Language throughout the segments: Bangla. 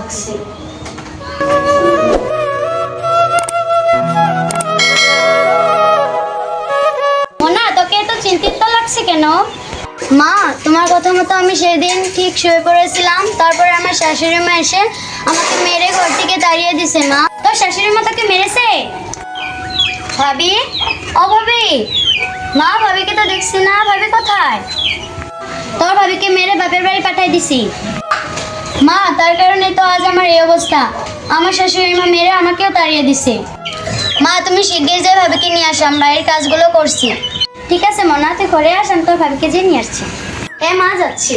আসছি মোনা তোকে এত চিন্তিত লাগছে কেন? মা তোমার কথা মতো আমি সেদিন ঠিক শুয়ে পড়েছিলাম তারপরে আমার শাশুড়ি মা এসে আমাকে মেরে ঘর থেকে তাড়িয়ে দিছে মা। তোর শাশুড়ি মা তোকে মেরেছে? ভাবি? ও ভাবি? মা ভাবিকে তো দেখছি না ভাবি কোথায়? তোর ভাবিকে মেরে বাপের বাড়ি পাঠাই দিছি। তার কারণে তো আজ আমার এই অবস্থা। আমার শাশুড়ি মা মেরে আমাকেও তাড়িয়ে দিছে। মা, তুমি শিগগির যে ভাবিকে নিয়ে আসো, আমরা এর কাজগুলো করছি। ঠিক আছে, মনা, তুই ঘরে আস, আমি তোর ভাবিকে যে নিয়ে আসছি। হ্যাঁ মা, যাচ্ছি।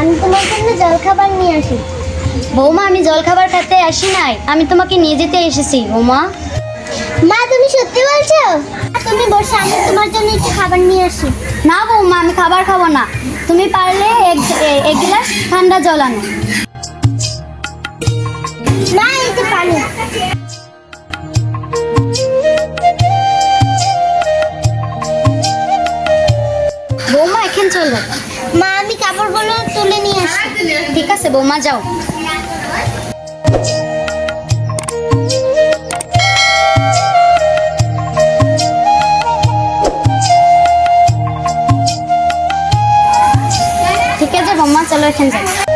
আমি তোমার জন্য জলখাবার নিয়ে আসি। বৌমা, আমি জলখাবার খেতে আসি নাই। আমি তোমাকে নিয়ে যেতে এসেছি, বৌমা। মা, তুমি সত্যি বলছো? তুমি বসে, আমি তোমার জন্য একটু খাবার নিয়ে আসি। না বৌমা, আমি খাবার খাব না। তুমি পারলে এক এক গ্লাস ঠান্ডা জল আনো। না যে পানি বৌমা, এখন চলো। আমি কাপড়গুলো তুলে নিয়ে আসি। ঠিক আছে, বৌমা, যাও। ঠিক আছে, বৌমা, চলো এখানে যাও